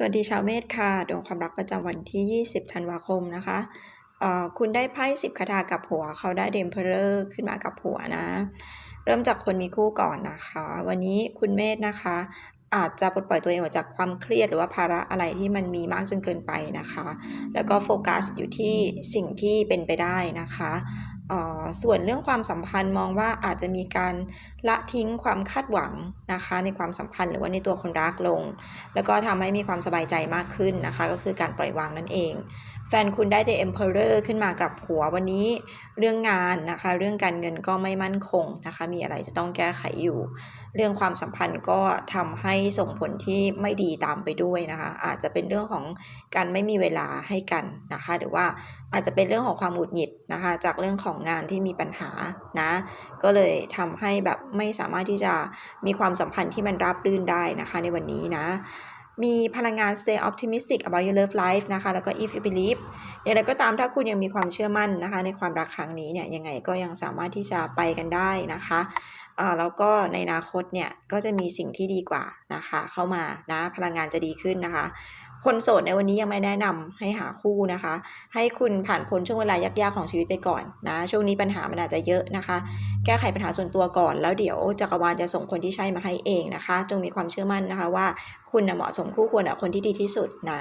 สวัสดีชาวเมษค่ะดวงความรักประจำวันที่ 20 ธันวาคมนะคะคุณได้ไพ่สิบคาถากับหัวเขาได้เดมเพลอร์ขึ้นมากับหัวนะ เริ่มจากคนมีคู่ก่อนนะคะ วันนี้คุณเมษนะคะ อาจจะปลดปล่อยตัวเองออกจากความเครียดหรือว่าภาระอะไรที่มันมีมากจนเกินไปนะคะ แล้วก็โฟกัสอยู่ที่สิ่งที่เป็นไปได้นะคะ ส่วนเรื่องความสัมพันธ์มองว่าอาจจะมีการละทิ้งความคาดหวังนะคะในความสัมพันธ์หรือว่าในตัวคนรักลง แล้วก็ทำให้มีความสบายใจมากขึ้นนะคะ ก็คือการปล่อยวางนั่นเองแฟนคุณได้ The Emperor ขึ้นมากับหัววันนี้เรื่องงานนะคะ เรื่องการเงินก็ไม่มั่นคงนะคะ มีอะไรจะต้องแก้ไขอยู่ เรื่องความสัมพันธ์ก็ทำให้ส่งผลที่ไม่ดีตามไปด้วยนะคะ อาจจะเป็นเรื่องของการไม่มีเวลาให้กันนะคะ หรือว่าอาจจะเป็นเรื่องของความหงุดหงิดนะคะ จากเรื่องของงานที่มีปัญหานะ ก็เลยทำให้แบบไม่สามารถที่จะมีความสัมพันธ์ที่มันราบรื่นได้นะคะ ในวันนี้นะ มีพลังงาน stay optimistic about your love life นะคะ แล้วก็ if you believe อย่างไรก็ตามถ้าคุณยังมีความเชื่อมั่นนะคะ ในความรักครั้งนี้เนี่ย ยังไงก็ยังสามารถที่จะไปกันได้นะคะอ่าแล้วก็ในอนาคตเนี่ย ก็จะมีสิ่งที่ดีกว่านะคะ เข้ามานะ พลังงานจะดีขึ้นนะคะ คนโสดในวันนี้ยังไม่แนะนำให้หาคู่นะคะ ให้คุณผ่านพ้นช่วงเวลายากๆของชีวิตไปก่อนนะ ช่วงนี้ปัญหามันอาจจะเยอะนะคะ แก้ไขปัญหาส่วนตัวก่อน แล้วเดี๋ยวจักรวาลจะส่งคนที่ใช่มาให้เองนะคะ จงมีความเชื่อมั่นนะคะว่า คุณนะเหมาะสมคู่ควรกับคนที่ดีที่สุดนะ